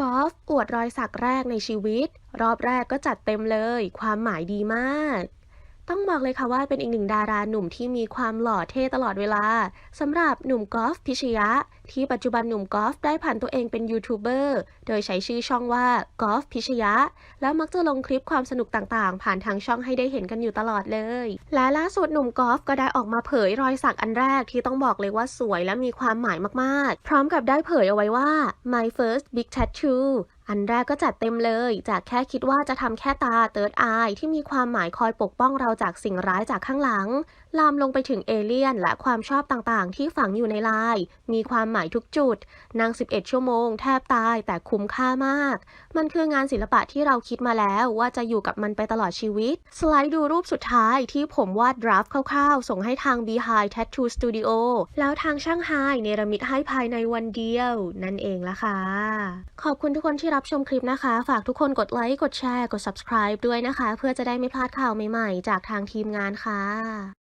กอล์ฟอวดรอยสักแรกในชีวิต รอบแรกก็จัดเต็มเลย ความหมายดีมาก ต้องบอกเลยค่ะว่าเป็นอีกหนึ่งดาราหนุ่มที่มีความหล่อเท่ตลอดเวลาสำหรับหนุ่มกอล์ฟพิชยะ ที่ปัจจุบันหนุ่มกอล์ฟได้ผ่านตัวเองเป็นยูทูบเบอร์โดยใช้ชื่อช่องว่ากอล์ฟพิชยะ แล้วมักจะลงคลิปความสนุกต่างๆ ผ่านทางช่องให้ได้เห็นกันอยู่ตลอดเลย และล่าสุดหนุ่มกอล์ฟก็ได้ออกมาเผยรอยสักอันแรกที่ต้องบอกเลยว่าสวยและมีความหมายมากๆ พร้อมกับได้เผยเอาไว้ว่า my first big tattoo อันแรกก็จัดเต็มเลย จากแค่คิดว่าจะทำแค่ตา third eye ที่มีความหมายคอยปกป้องเราจากสิ่งร้ายจากข้างหลัง ลามลงไปถึงเอเลี่ยนและความชอบต่างๆ ที่ฝังอยู่ในลาย มีความหมายทุกจุดนั่ง11 ชั่วโมงแทบตายแต่คุ้มค่ามาก มันคืองานศิลปะที่เราคิดมาแล้วว่าจะอยู่กับมันไปตลอดชีวิต สไลด์ดูรูปสุดท้ายที่ผมวาดดราฟต์คร่าวๆ ส่งให้ทาง Behind Tattoo Studio แล้วทางช่างไฮเนรมิตให้ภายในวันเดียว นั่นเองละค่ะ ขอบคุณทุกคนที่รับชมคลิปนะคะ ฝากทุกคนกดไลค์ กดแชร์ กด subscribe ด้วยนะคะ เพื่อจะได้ไม่พลาดข่าวใหม่ๆ จากทางทีมงานค่ะ